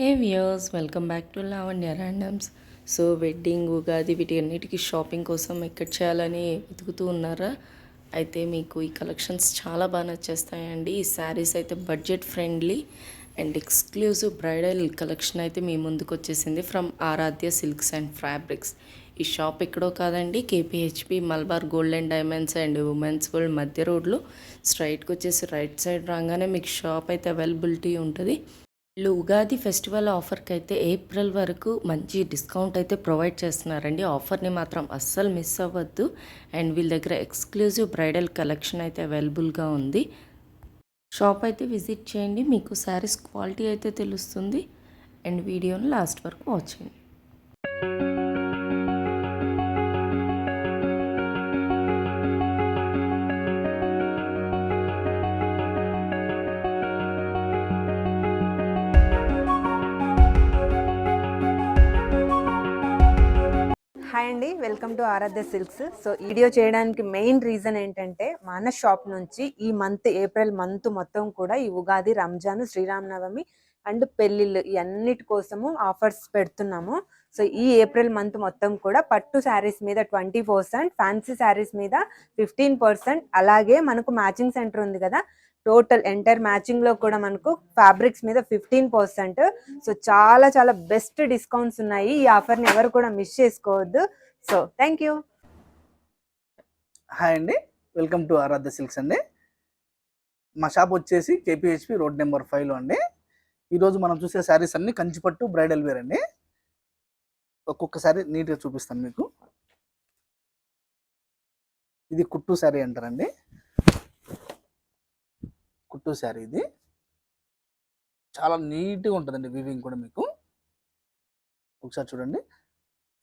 Hey views welcome back to Lavanya randoms so wedding Ugadi వీటి అన్నిటికీ shopping కోసం ఎక్కడ చేయాలని వెతుకుతూ ఉన్నారా? అయితే మీకు ఈ కలెక్షన్స్ చాలా బాగా నచ్చేస్తాయండి. ఈ శారీస్ అయితే budget friendly and exclusive bridal collection అయితే మీ ముందుకు వచ్చేసింది from Aradhya silks and fabrics ఈ షాప్ ఎక్కడో కాదండి KPHB Malabar gold and diamonds and women's world మధ్య రోడ్లో. స్ట్రైట్కి వచ్చేసి రైట్ సైడ్ రాగానే మీకు షాప్ అయితే అవైలబిలిటీ ఉంటుంది. వీళ్ళు ఉగాది ఫెస్టివల్ ఆఫర్కి అయితే ఏప్రిల్ వరకు మంచి డిస్కౌంట్ అయితే ప్రొవైడ్ చేస్తున్నారండి. ఆఫర్ని మాత్రం అస్సలు మిస్ అవ్వద్దు. అండ్ వీళ్ళ దగ్గర ఎక్స్క్లూజివ్ బ్రైడల్ కలెక్షన్ అయితే అవైలబుల్గా ఉంది. షాప్ అయితే విజిట్ చేయండి. మీకు శారీస్ క్వాలిటీ అయితే తెలుస్తుంది. అండ్ వీడియోని లాస్ట్ వరకు వాచ్ చేయండి. హాయ్ అండి. Welcome to Aradhya silks. So video చేయడానికి మెయిన్ రీజన్ ఏంటంటే మన షాప్ నుంచి ఈ మంత్ ఏప్రిల్ మంత్ మొత్తం కూడా ఈ ఉగాది రంజాన్ శ్రీరామనవమి అండ్ పెళ్ళిళ్ళు ఇవన్నిటి కోసము ఆఫర్స్ పెడుతున్నాము. సో ఈ ఏప్రిల్ మంత్ మొత్తం కూడా పట్టు శారీస్ మీద ట్వంటీ పర్సెంట్ ఫ్యాన్సీ శారీస్ మీద ఫిఫ్టీన్ పర్సెంట్ అలాగే మనకు మ్యాచింగ్ సెంటర్ ఉంది కదా టోటల్ ఎంటైర్ మ్యాచింగ్లో కూడా మనకు ఫ్యాబ్రిక్స్ మీద ఫిఫ్టీన్ పర్సెంట్. సో చాలా చాలా బెస్ట్ డిస్కౌంట్స్ ఉన్నాయి. ఈ ఆఫర్ని ఎవరు కూడా మిస్ చేసుకోవద్దు. So thank you. హాయ్ అండి. వెల్కమ్ టు ఆరాధ్య సిల్క్స్ అండి. మా షాప్ వచ్చేసి కేపీహెచ్పి రోడ్ నెంబర్ ఫైవ్లో అండి. ఈరోజు మనం చూసే శారీస్ అన్ని కంచిపట్టు బ్రైడల్ వేర్ అండి. ఒక్కొక్కసారి నీట్గా చూపిస్తాను మీకు. ఇది కుట్టు శారీ అంటారండి. కుట్టు శారీ ఇది. చాలా నీట్గా ఉంటుందండి వివింగ్ కూడా మీకు. ఒకసారి చూడండి.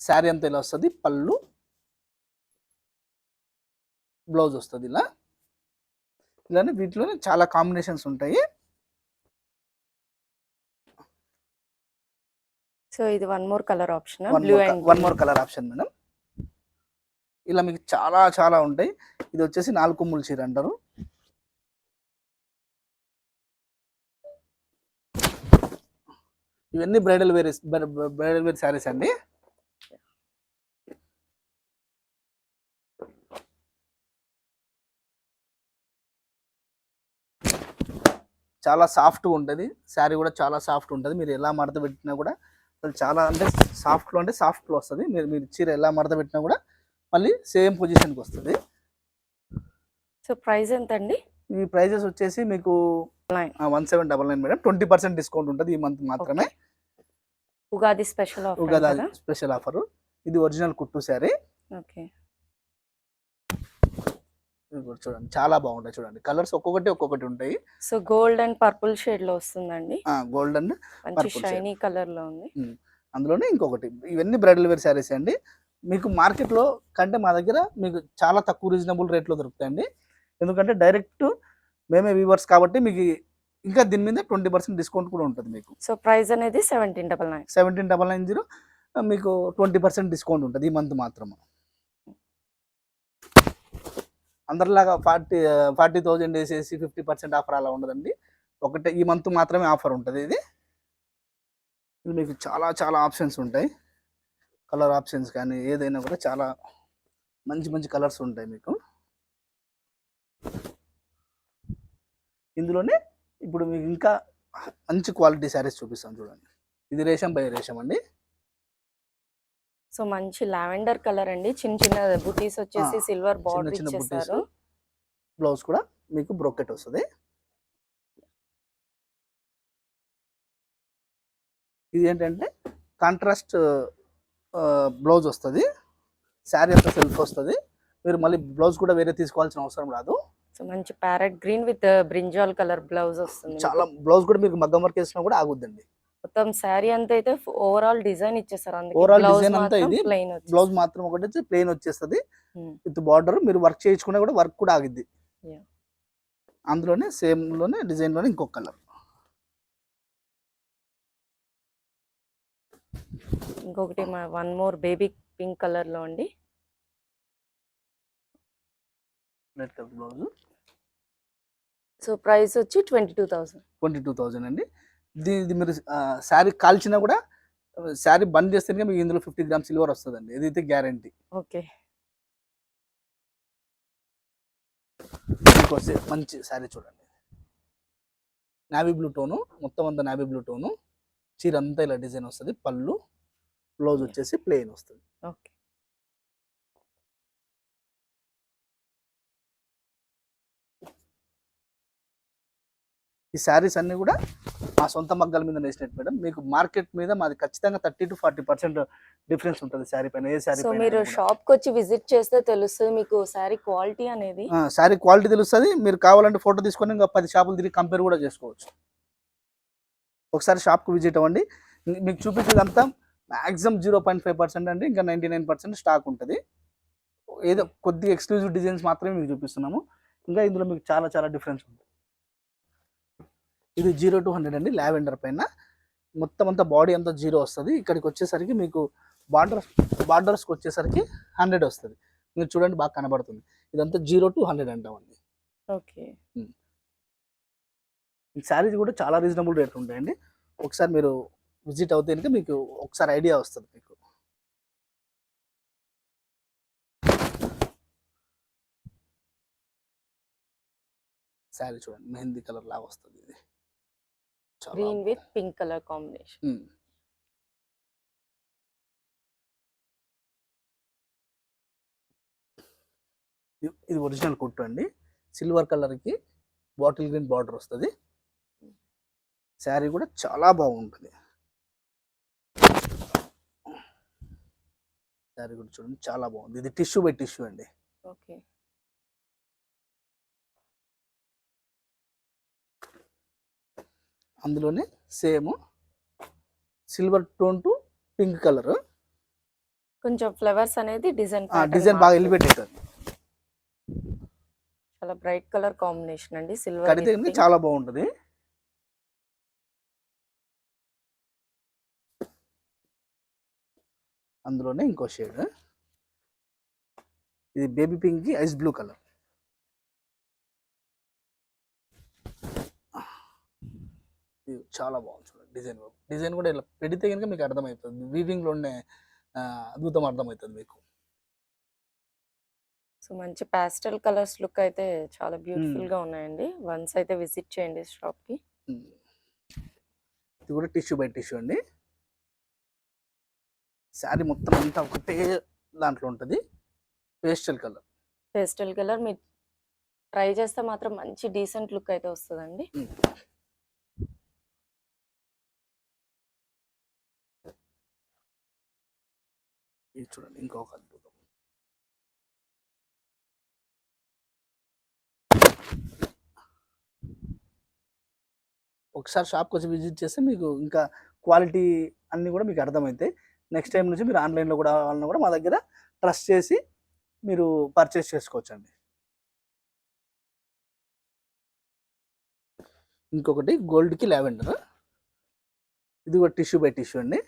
శారీ అంతా ఇలా వస్తుంది. పళ్ళు. బ్లౌజ్ వస్తుంది ఇలా. ఇలానే వీటిలోనే చాలా కాంబినేషన్స్ ఉంటాయి. సో ఇది one more colour option. One more colour option madam. ఇలా మీకు చాలా చాలా ఉంటాయి. ఇది వచ్చేసి నాలుగు కొమ్ముల చీర అంటారు. ఇవన్నీ bridal wear bridal wear sarees అండి. చాలా సాఫ్ట్గా ఉంటుంది. శారీ కూడా చాలా సాఫ్ట్ ఉంటుంది. మీరు ఎలా మడత పెట్టినా కూడా అసలు చాలా అంటే సాఫ్ట్లో అంటే సాఫ్ట్లో వస్తుంది. మీరు మీరు చీర ఎలా మడత పెట్టినా కూడా మళ్ళీ సేమ్ పొజిషన్కి వస్తుంది. సో ప్రైస్ ఎంత అండి ఈ ప్రైజెస్ వచ్చేసి మీకు. One seven double nine madam. Twenty percent discount ఉంటుంది ఈ మంత్ మాత్రమే. Ugadi special offer Ugadi special offer. ఇది ఒరిజినల్ కుట్టు శారీ. ఓకే. చూడండి చాలా బాగుంటాయి చూడండి. కలర్స్ ఒక్కొక్కటి ఒక్కొక్కటి ఉంటాయి. సో గోల్డ్ అండ్ పర్పుల్ షేడ్లో వస్తుందండి Purple shade. షైనీ కలర్లో ఉంది అందులోనే ఇంకొకటి. ఇవన్నీ బ్రైడల్ వేర్ శారీస్ అండి. మీకు మార్కెట్లో కంటే మా దగ్గర మీకు చాలా తక్కువ రీజనబుల్ రేట్లో దొరుకుతాయండి. ఎందుకంటే డైరెక్ట్ మేమే వ్యూవర్స్ కాబట్టి మీకు ఇంకా దీని మీద ట్వంటీ పర్సెంట్ డిస్కౌంట్ కూడా ఉంటుంది మీకు. సో ప్రైస్ అనేది seventeen double nine. Seventeen double nine zero మీకు ట్వంటీ పర్సెంట్ డిస్కౌంట్ ఉంటుంది ఈ మంత్ మాత్రం అందరిలాగా ఫార్టీ ఫార్టీ థౌజండ్ వేసేసి ఫిఫ్టీ పర్సెంట్ ఆఫర్ అలా ఉండదండి. ఒకటే ఈ మంత్ మాత్రమే ఆఫర్ ఉంటుంది ఇది. ఇది మీకు చాలా చాలా ఆప్షన్స్ ఉంటాయి. కలర్ ఆప్షన్స్ కానీ ఏదైనా కూడా చాలా మంచి మంచి కలర్స్ ఉంటాయి మీకు. ఇందులోనే ఇప్పుడు మీకు ఇంకా మంచి క్వాలిటీ శారీస్ చూపిస్తాను చూడండి. ఇది రేషం బై రేషం అండి. సో మంచి లావెండర్ కలర్ అండి. చిన్న చిన్న బుటీస్ వచ్చేసి సిల్వర్ బార్డర్ ఇచ్చేసారు. బ్లౌజ్ కూడా మీకు బ్రోకెట్ వస్తుంది. ఇది ఏంటంటే కాంట్రాస్ట్ బ్లౌజ్ వస్తుంది. శారీ అంతా సెల్ఫ్ వస్తుంది. మీరు మళ్ళీ బ్లౌజ్ కూడా వేరే తీసుకోవాల్సిన అవసరం రాదు. సో మంచి parrot green with brinjal colour blouse వస్తుంది. చాలా బ్లౌజ్ కూడా మీకు మగ్గం వర్క్ వేసినా కూడా ఆగుద్దండి మొత్తం శారీ అంతా అయితే ఓవరాల్ డిజైన్ ఇచ్చేసారు బ్లౌజ్ design అంతా ఇది. ప్లెయిన్ బ్లౌజ్ మాత్రం ఒకటి వచ్చి ప్లెయిన్ వచ్చేస్తుంది. విత్ బార్డర్ మీరు వర్క్ చేయించుకున్నా కూడా వర్క్ కూడా ఆగిద్ది. అందులోనే సేమ్లోనే డిజైన్లోనే ఇంకొక కలర్ ఇంకొకటి వన్ మోర్ బేబీ పింక్ కలర్లో అండి కలర్ బ్లౌజ్ సో ప్రైస్ వచ్చి twenty two thousand twenty two thousand అండి. ఇది ఇది మీరు శారీ కాల్చినా కూడా శారీ బంద్ చేస్తే మీకు ఇందులో ఫిఫ్టీ గ్రామ్ సిల్వర్ వస్తుందండి. ఇదైతే గ్యారంటీ ఓకే. మంచి శారీ చూడండి. నావీ బ్లూ టోను మొత్తం అంతా నావీ బ్లూ టోను చీర అంతా ఇలా డిజైన్ వస్తుంది. పళ్ళు బ్లౌజ్ వచ్చేసి ప్లెయిన్ వస్తుంది. ఓకే. ఈ శారీస్ అన్ని కూడా మా సొంత మగ్గాల మీద వేసినట్టు మేడం. మీకు మార్కెట్ మీద మాది ఖచ్చితంగా thirty to forty percent difference ఉంటుంది శారీ పైన ఏ శారీ సో మీరు. షాప్కి వచ్చి విజిట్ చేస్తే తెలుస్తుంది మీకు శారీ క్వాలిటీ అనేది. శారీ క్వాలిటీ తెలుస్తుంది. మీరు కావాలంటే ఫోటో తీసుకొని ఇంకా పది షాపులు తిరిగి కంపేర్ కూడా చేసుకోవచ్చు. ఒకసారి షాప్కి విజిట్ అవ్వండి. మీకు చూపించేదంతా maximum zero point five percent అండి. ఇంకా నైంటీ నైన్ పర్సెంట్ స్టాక్ ఉంటుంది. ఏదో కొద్దిగా ఎక్స్క్లూజివ్ డిజైన్స్ మాత్రమే మీకు చూపిస్తున్నాము. ఇంకా ఇందులో మీకు చాలా చాలా డిఫరెన్స్ ఉంది ఇది జీరో టు హండ్రెడ్ అండి లావెండర్ పైన. మొత్తం అంతా బాడీ అంతా జీరో వస్తుంది. ఇక్కడికి వచ్చేసరికి మీకు బార్డర్స్ బార్డర్స్కి వచ్చేసరికి హండ్రెడ్ వస్తుంది. మీరు చూడండి బాగా కనబడుతుంది. ఇదంతా జీరో టు హండ్రెడ్ అంటామండి. ఓకే. ఈ శారీస్ కూడా చాలా రీజనబుల్ రేట్ ఉంటాయండి. ఒకసారి మీరు విజిట్ అవుతే కనుక మీకు ఒకసారి ఐడియా వస్తుంది మీకు. శారీ చూడండి మెహందీ కలర్ లాగా వస్తుంది ఇది. Green. With pink colour combination. ఇది ఒరిజినల్ కుట్టు అండి. సిల్వర్ కలర్కి బాటిల్ గ్రీన్ బార్డర్ వస్తుంది. శారీ కూడా చాలా బాగుంటుంది. శారీ కూడా చూడండి చాలా బాగుంది. ఇది టిష్యూ బై టిష్యూ అండి. ఓకే. అందులోనే same silver tone to pink colour. కొంచెం ఫ్లవర్స్ అనేది డిజైన్ డిజైన్ బాగా ఎలివేట్ అవుతుంది చాలా బ్రైట్ కలర్ కాంబినేషన్ అండి సిల్వర్ కడితే చాలా బాగుంటుంది. అందులోనే ఇంకో షేడ్. ఇది baby pink ice blue colour. ఇది చాలా బాగుంది చూడండి డిజైన్ డిజైన్ కూడా ఇలా పెడితే కనుక మీకు అర్థమవుతుంది. వీవింగ్లోనే ఆ, అద్భుతం అర్థమవుతుంది మీకు. సో మంచి పాస్టల్ కలర్స్ లుక్ అయితే చాలా బ్యూటిఫుల్గా ఉన్నాయండి. వన్స్ అయితే విజిట్ చేయండి షాప్కి ఉమ్. ఇది కూడా టిష్యూ బై టిష్యూ అండి. శారీ మొత్తం అంతా ఒకటే దాంట్లో ఉంటుంది. పేస్టల్ కలర్ పేస్టల్ కలర్ మీరు ట్రై చేస్తే మాత్రం మంచి డీసెంట్ లుక్ అయితే వస్తుందండి. ఇది చూడండి ఇంకొక అద్భుతం. ఒకసారి షాప్కి వచ్చి విజిట్ చేస్తే మీకు ఇంకా క్వాలిటీ అన్నీ కూడా మీకు అర్థమవుతాయి నెక్స్ట్ టైం నుంచి మీరు ఆన్లైన్లో కూడా వాళ్ళని కూడా మా దగ్గర ట్రస్ట్ చేసి మీరు పర్చేస్ చేసుకోవచ్చండి. ఇంకొకటి గోల్డ్కి లావెండర్. ఇది కూడా టిష్యూ బై టిష్యూ అండి.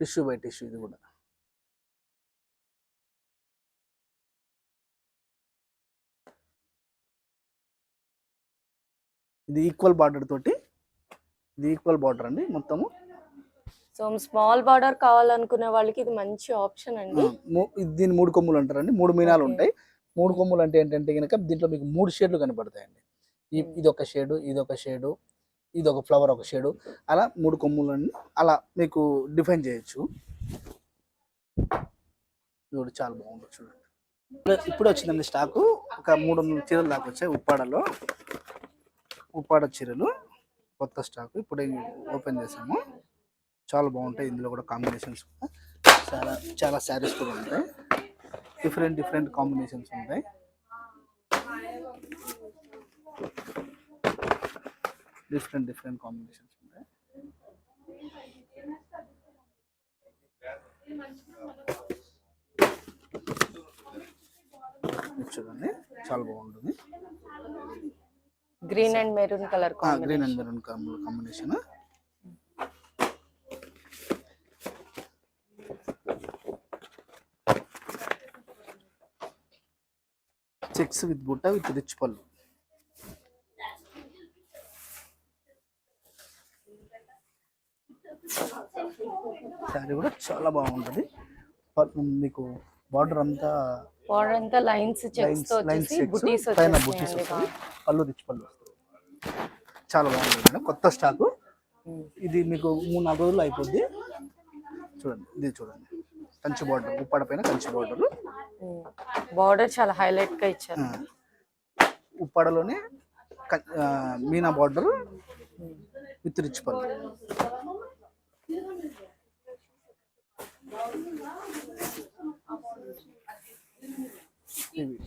టిష్యూ బై టిష్యూ ఇది కూడా. ఇది ఈక్వల్ బార్డర్ తోటి ఇది ఈక్వల్ బార్డర్ అండి మొత్తము. సో స్మాల్ బార్డర్ కావాలనుకునే వాళ్ళకి ఇది మంచి ఆప్షన్ అండి. దీన్ని మూడు కొమ్ములు అంటారండి. మూడు మీనాలు. ఉంటాయి. మూడు కొమ్ములు అంటే ఏంటంటే కనుక దీంట్లో మీకు మూడు షేడ్లు కనబడతాయండి. ఇది ఒక షేడు ఇది ఒక షేడు ఇది ఒక ఫ్లవర్ ఒక షేడు. అలా మూడు కొమ్ములన్నీ అలా మీకు డిఫైన్ చేయొచ్చు. చూడు చాలా బాగుంది చూడండి. ఇప్పుడు- వచ్చిందండి స్టాకు. ఒక మూడు వందల చీరలు దాకా వచ్చాయి ఉప్పాడలో. ఉప్పాడ చీరలు కొత్త స్టాకు. ఇప్పుడు ఓపెన్ చేసాము చాలా బాగుంటాయి. ఇందులో కూడా కాంబినేషన్స్ చాలా చాలా శారీస్ కూడా ఉంటాయి. డిఫరెంట్ డిఫరెంట్ కాంబినేషన్స్ ఉంటాయి. డిఫరెంట్ డిఫరెంట్ కాంబినేషన్స్ ఉంటాయి. చూడండి చాలా బాగుంటుంది. Green and maroon colour green and maroon combination checks with బుట్ట విత్ రిచ్ పళ్ళు శారీ కూడా చాలా బాగుంటుంది. మీకు బార్డర్ అంతా బార్డర్ అంతా లైన్స్ చెక్స్ లైన్స్ బుటీస్ పైన బుటీస్ వస్తుంది. పళ్ళు రిచ్ పళ్ళు వస్తుంది. చాలా బాగుంటుంది మేడం. కొత్త స్టాకు. ఇది మీకు మూడు నాలుగు రోజులు అయిపోద్ది. చూడండి ఇది చూడండి. కంచి బార్డర్ ఉప్పాడ పైన కంచి బార్డర్ బార్డర్ చాలా హైలైట్గా ఇచ్చారు. ఉప్పాడలోనే క- ఆ, మీనా బార్డర్ విత్ రిచ్ పళ్ళు. Evet.